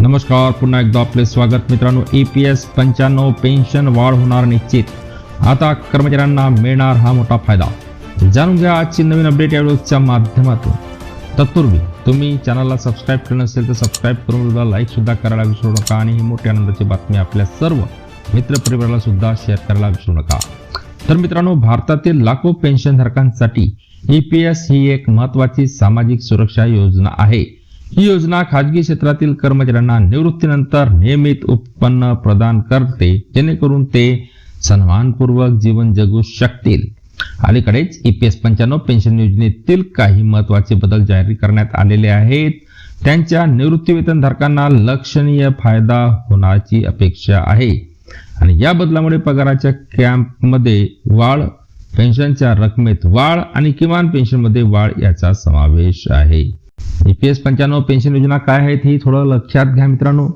नमस्कार पुन्हा एकदा आपले स्वागत मित्रांनो. ई पी एस पंच्याण्णव पेन्शन वाढ होणार निश्चित. आता कर्मचाऱ्यांना मिळणार हा मोठा फायदा. जाणून घ्या आजची नवीन अपडेट या व्हिडिओच्या माध्यमातून. तत्पूर्वी तुम्ही चॅनलला सबस्क्राईब केलं नसेल तर सबस्क्राईब करून व्हिडिओला लाईकसुद्धा करायला विसरू नका आणि ही मोठी आनंदाची बातमी आपल्या सर्व मित्रपरिवाराला सुद्धा शेअर करायला विसरू नका. तर मित्रांनो भारतातील लाखो पेन्शनधारकांसाठी ई पी एस ही एक महत्त्वाची सामाजिक सुरक्षा योजना आहे. ही योजना खाजगी क्षेत्रातील कर्मचाऱ्यांना निवृत्तीनंतर नियमित उत्पन्न प्रदान करते जेणेकरून ते सन्मानपूर्वक जीवन जगू शकतील. अलीकडेच ईपीएस पंच्याण्णव पेन्शन योजनेतील काही महत्त्वाचे बदल जाहीर करण्यात आलेले आहेत. त्यांच्या निवृत्तीवेतनधारकांना लक्षणीय फायदा होण्याची अपेक्षा आहे. आणि या बदलामुळे पगाराच्या कॅम्पमध्ये वाढ पेन्शनच्या रकमेत वाढ आणि किमान पेन्शनमध्ये वाढ याचा समावेश आहे. ईपीएस पंच्याण्णव पेन्शन योजना काय आहेत हे थोडं लक्षात घ्या मित्रांनो.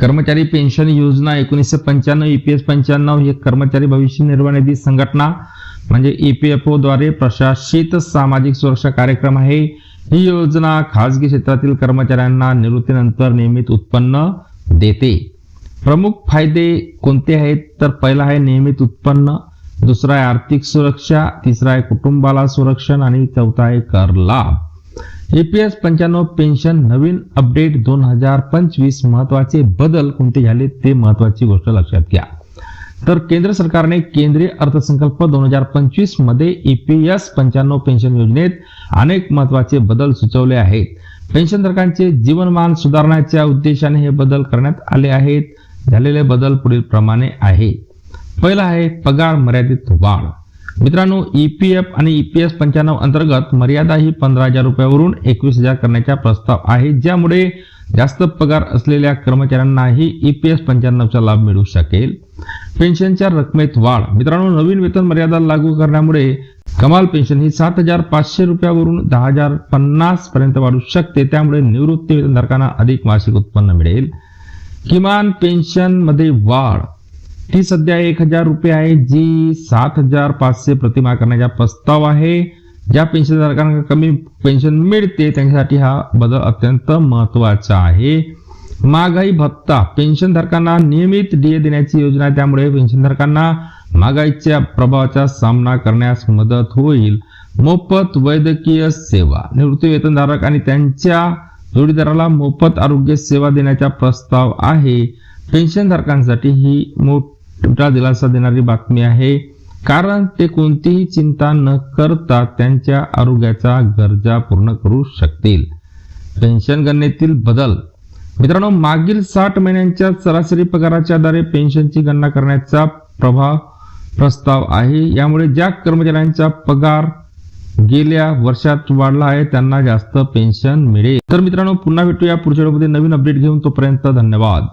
कर्मचारी पेन्शन योजना एकोणीसशे पंच्याण्णव ईपीएस पंच्याण्णव ही कर्मचारी भविष्य निर्वाह निधी संघटना म्हणजे ईपीएफओ द्वारे प्रशासित सामाजिक सुरक्षा कार्यक्रम आहे. ही योजना खासगी क्षेत्रातील कर्मचाऱ्यांना निवृत्तीनंतर नियमित उत्पन्न देते. प्रमुख फायदे कोणते आहेत? तर पहिला आहे नियमित उत्पन्न दुसरा आहे आर्थिक सुरक्षा तिसरा आहे कुटुंबाला सुरक्षण आणि चौथा आहे कर लाभ. एपीएस पंच्याण्णव पेन्शन नवीन अपडेट दोन हजार पंचवीस महत्त्वाचे बदल कोणते झाले ते महत्वाची गोष्ट लक्षात घ्या. तर केंद्र सरकारने केंद्रीय अर्थसंकल्प दोन हजार पंचवीसमध्ये ईपीएस पंच्याण्णव पेन्शन योजनेत अनेक महत्त्वाचे बदल सुचवले आहेत. पेन्शनधारकांचे जीवनमान सुधारण्याच्या उद्देशाने हे बदल करण्यात आले आहेत. झालेले बदल पुढील प्रमाणे आहे. पहिला आहे पगार मर्यादित वाढ. मित्रांनो ईपीएफ आणि ईपीएस पंच्याण्णव अंतर्गत मर्यादा ही पंधरा हजार रुपयावरून एकवीस हजार करण्याचा प्रस्ताव आहे. ज्यामुळे जास्त पगार असलेल्या कर्मचाऱ्यांनाही ईपीएस पंच्याण्णवचा लाभ मिळू शकेल. पेन्शनच्या रकमेत वाढ. मित्रांनो नवीन वेतन मर्यादा लागू करण्यामुळे कमाल पेन्शन ही सात हजार पाचशे रुपयावरून दहा हजार पन्नास पर्यंत वाढू शकते. त्यामुळे निवृत्ती वेतनधारकांना अधिक मासिक उत्पन्न मिळेल. किमान पेन्शनमध्ये वाढ. ती सध्या एक हजार रुपये आहे जी सात हजार पाचशे प्रतिमा करण्याचा प्रस्ताव आहे. ज्या पेन्शनधारकांना कमी पेन्शन मिळते त्यांच्यासाठी हा बदल अत्यंत महत्त्वाचा आहे. महागाई भत्ता. पेन्शनधारकांना नियमित डीए देण्याची योजना आहे त्यामुळे पेन्शनधारकांना महागाईच्या प्रभावाचा सामना करण्यास मदत होईल. मोफत वैद्यकीय सेवा. निवृत्ती वेतनधारक आणि त्यांच्या जोडीदाराला मोफत आरोग्य सेवा देण्याचा प्रस्ताव आहे. पेन्शनधारकांसाठी ही मोठी दिलासा देणारी बातमी आहे. कारण ते कोणतीही चिंता न करता त्यांच्या आरोग्याचा गरजा पूर्ण करू शकतील. पेन्शन गणनेतील बदल. मित्रांनो मागील साठ महिन्यांच्या सरासरी पगाराच्या आधारे पेन्शनची गणना करण्याचा प्रभाव प्रस्ताव आहे. यामुळे ज्या कर्मचाऱ्यांचा पगार गेल्या वर्षात वाढला आहे त्यांना जास्त पेन्शन मिळेल. तर मित्रांनो पुन्हा भेटूया पुढच्या व्हिडिओमध्ये. नवीन अपडेट घेऊन तोपर्यंत धन्यवाद.